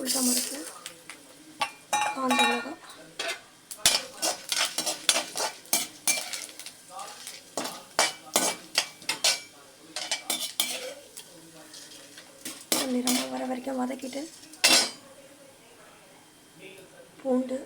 உள்டா மறுக்கணும் காஞ்ச மிளகா. நிறமாக வர வரைக்கும் வதக்கிட்டு பூண்டு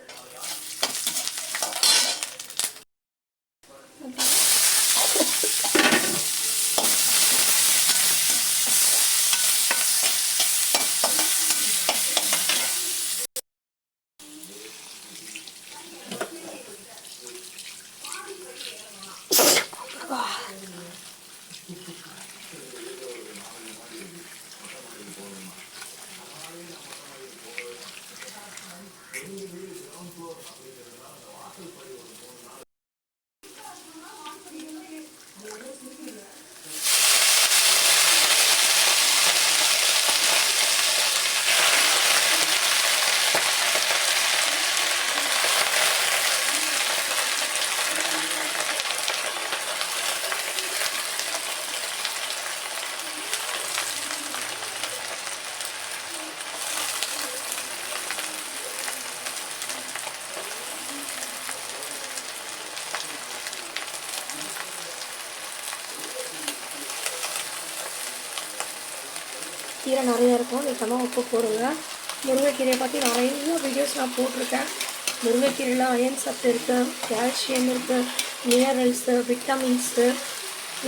கீரை நிறையா இருக்கும். நிச்சயமாக உப்பு போடுங்க. முருங்கைக்கீரையை பற்றி நிறைய வீடியோஸ் நான் போட்டிருக்கேன். முருங்கைக்கீரையில் அயன் சத்து இருக்குது கால்சியம் இருக்குது மினரல்ஸு விட்டமின்ஸு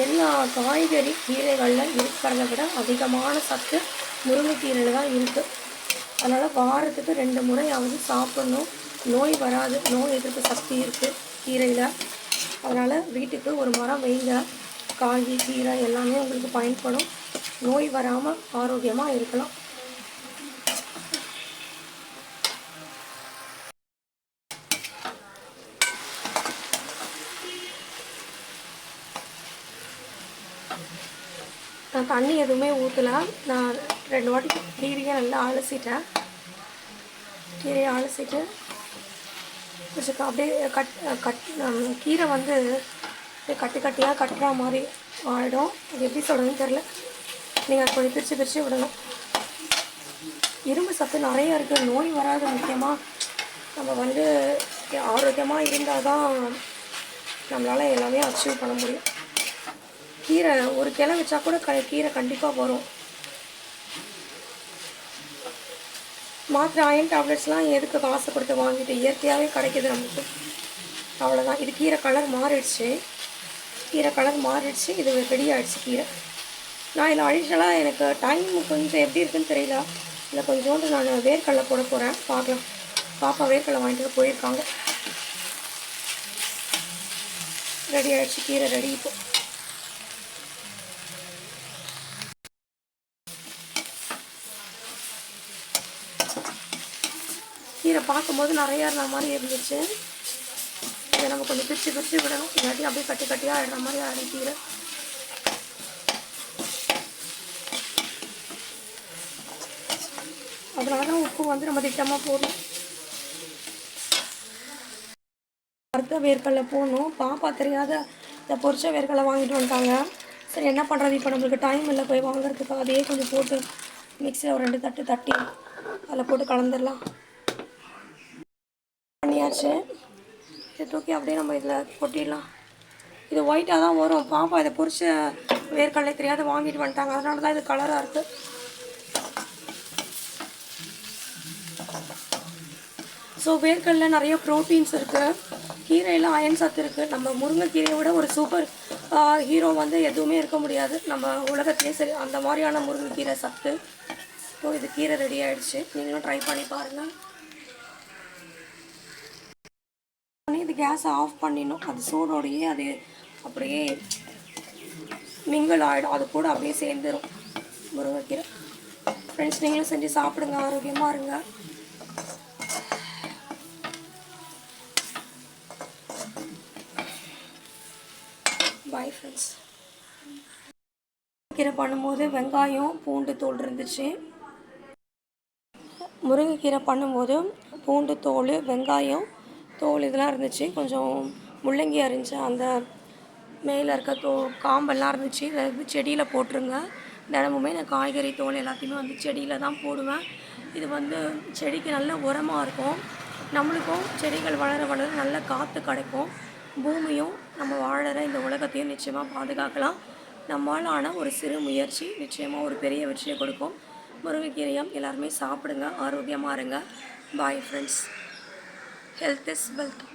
எல்லா காய்கறி கீரைகளில் இருக்கிறத விட அதிகமான சத்து முருங்கைக்கீரையில் தான் இருக்குது அதனால் வாரத்துக்கு ரெண்டு முறையாவது சாப்பிடணும். நோய் வராது. நோய் எதிர்ப்பு சக்தி இருக்குது கீரையில். அதனால் வீட்டுக்கு ஒரு மரம் வைங்க. காய் கீரை எல்லாமே உங்களுக்கு பயன்படும். நோய் வராமல் ஆரோக்கியமாக இருக்கலாம். நான் தண்ணி எதுவுமே ஊற்றல நான் ரெண்டு வாட்டி கீரையை நல்லா அலசிட்டேன். கீரையை அலசிட்டு கொஞ்சம் அப்படியே கட் கட் கீரை வந்து கட்டி கட்டியாக கட்டுற மாதிரி ஆகிடும் அது எப்படி சொல்கிறதுன்னு தெரில நீங்கள் கொஞ்சம் பிரித்து பிரித்து விடணும். இரும்பு சத்து நிறைய இருக்குது நோய் வராது முக்கியமாக நம்ம வந்து ஆரோக்கியமாக இருந்தால் தான் நம்மளால் எல்லாமே அச்சீவ் பண்ண முடியும். கீரை ஒரு கிளை வச்சா கூட க கீரை கண்டிப்பாக வரும். மாத்திரை அயன் டேப்லெட்ஸ்லாம் எதுக்கு காசு கொடுத்து வாங்கிட்டு இயற்கையாகவே கிடைக்கிது நமக்கு? அவ்வளோதான் இது கீரை கலர் மாறிடுச்சு. கீரை கலர் மாறிடுச்சு. இது ரெடி ஆகிடுச்சு கீரை. நான் இதில் அடிஷ்னலாக எனக்கு டைம் கொஞ்சம் எப்படி இருக்குன்னு தெரியல. இல்லை கொஞ்சோண்டு நான் வேர்க்கடலை போட போகிறேன் பார்க்கலாம். பாப்பா வேர்க்கடலை வாங்கிட்டு போயிருக்காங்க. ரெடி ஆயிடுச்சு. கீரை ரெடி இப்போ. கீரை பார்க்கும்போது நிறையா இருந்த மாதிரி இருந்துச்சு. இதை நம்ம கொஞ்சம் பிரித்து பிரித்து விடணும். இல்லாட்டி அப்படியே கட்டி கட்டியாக ஆகிடுற மாதிரி ஆகிடும் கீரை. அதனால தான் உப்பு வந்து நம்ம திட்டமாக போடணும். வறுத்த வேர்க்கடலை போடணும். பாப்பா தெரியாத இந்த பொரிச்ச வேர்க்கடலை வாங்கிட்டு வந்துட்டாங்க. சரி என்ன பண்ணுறது இப்போ நம்மளுக்கு டைம் இல்லை. போய் வாங்குறதுக்கு அதையே கொஞ்சம் போட்டு மிக்சியில் ஒரு ரெண்டு தட்டு தட்டி அதில் போட்டு கலந்துடலாம் பண்ணியாச்சு. இதை தூக்கி அப்படியே நம்ம இதில் கொட்டிடலாம். இது ஒயிட்டாக தான் வரும். பாப்பா இதை பொரிச்ச வேர்க்கடலை தெரியாத வாங்கிட்டு வந்துட்டாங்க. அதனால தான் இது கலராக இருக்குது ஸோ வேர்க்கடல நிறைய ப்ரோட்டீன்ஸ் இருக்குது கீரையில் அயன் சத்து இருக்குது நம்ம முருங்கைக்கீரையை விட ஒரு சூப்பர் ஹீரோ வந்து எதுவுமே இருக்க முடியாது. நம்ம உலகத்திலே சரி அந்த மாதிரியான முருங்கைக்கீரை சத்து. ஸோ இது கீரை ரெடி ஆகிடுச்சு நீங்களும் ட்ரை பண்ணி பாருங்கள் உடனே இது கேஸை ஆஃப் பண்ணிடணும். அது சூடோடையே அது அப்படியே மிங்கல் ஆகிடும் அது கூட அப்படியே சேர்ந்துடும் முருங்கைக்கீரை. ஃப்ரெண்ட்ஸ் நீங்களும் செஞ்சு சாப்பிடுங்க. ஆரோக்கியமாக இருங்க. பாய் ஃப்ரெண்ட்ஸ் கீரை பண்ணும்போது வெங்காயம் பூண்டு தோல் இருந்துச்சு. முருங்கைக்கீரை பண்ணும்போது பூண்டு தோல் வெங்காயம் தோல் இதெல்லாம் இருந்துச்சு. கொஞ்சம் முள்ளங்கி அரிஞ்ச அந்த மேலே இருக்க தோ காம்பெல்லாம் இருந்துச்சு. இதை வந்து செடியில் போட்டுருங்க. தினமுமே நான் காய்கறி தோல் எல்லாத்தையுமே வந்து செடியில் தான் போடுவேன். இது வந்து செடிக்கு நல்ல உரமாக இருக்கும். நம்மளுக்கும் செடிகள் வளர வளர நல்ல காற்று கிடைக்கும். பூமியும் நம்ம வாழற இந்த உலகத்தையும் நிச்சயமாக பாதுகாக்கலாம். நம்மளான ஒரு சிறு முயற்சி நிச்சயமாக ஒரு பெரிய வெற்றியை கொடுக்கும். முருங்கைக்கீரையும் எல்லாருமே சாப்பிடுங்க ஆரோக்கியமாக இருங்க. Bye friends health is wealth